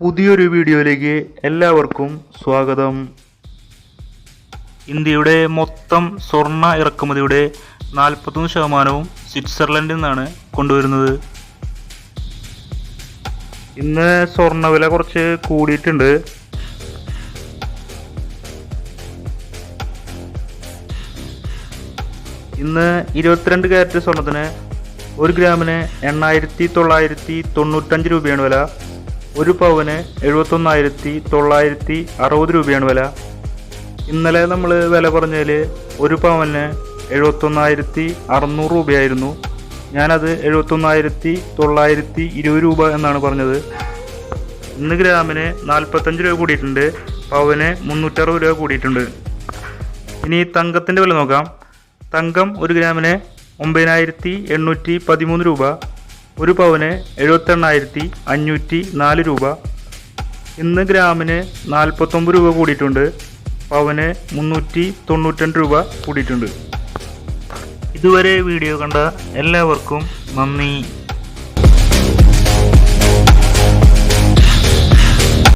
പുതിയൊരു വീഡിയോയിലേക്ക് എല്ലാവർക്കും സ്വാഗതം. ഇന്ത്യയുടെ മൊത്തം സ്വർണ ഇറക്കുമതിയുടെ നാൽപ്പത്തൊന്ന് ശതമാനവും സ്വിറ്റ്സർലൻഡിൽ നിന്നാണ് കൊണ്ടുവരുന്നത്. ഇന്ന് സ്വർണവില കുറച്ച് കൂടിയിട്ടുണ്ട്. ഇന്ന് ഇരുപത്തിരണ്ട് ക്യാരറ്റ് സ്വർണത്തിന് ഒരു ഗ്രാമിന് എണ്ണായിരത്തി തൊള്ളായിരത്തി തൊണ്ണൂറ്റഞ്ച് രൂപയാണ് വില. ഒരു പവന് എഴുപത്തൊന്നായിരത്തി തൊള്ളായിരത്തി അറുപത് രൂപയാണ് വില. ഇന്നലെ നമ്മൾ വില പറഞ്ഞതിൽ ഒരു പവന് എഴുപത്തൊന്നായിരത്തി അറുന്നൂറ് രൂപയായിരുന്നു. ഞാനത് എഴുപത്തൊന്നായിരത്തി തൊള്ളായിരത്തി ഇരുപത് രൂപ എന്നാണ് പറഞ്ഞത്. ഇന്ന് ഗ്രാമിന് നാൽപ്പത്തഞ്ച് രൂപ കൂടിയിട്ടുണ്ട്. പവന് മുന്നൂറ്ററുപത് രൂപ കൂടിയിട്ടുണ്ട്. ഇനി തങ്കത്തിന്റെ വില നോക്കാം. തങ്കം ഒരു ഗ്രാമിന് ഒമ്പതിനായിരത്തി എണ്ണൂറ്റി പതിമൂന്ന് രൂപ. ഒരു പവന് എഴുപത്തെണ്ണായിരത്തി അഞ്ഞൂറ്റി നാല് രൂപ. ഇന്ന് ഗ്രാമിന് നാൽപ്പത്തൊമ്പത് രൂപ കൂടിയിട്ടുണ്ട്. പവന് മുന്നൂറ്റി തൊണ്ണൂറ്റിരണ്ട് രൂപ കൂടിയിട്ടുണ്ട്. ഇതുവരെ വീഡിയോ കണ്ട എല്ലാവർക്കും നന്ദി.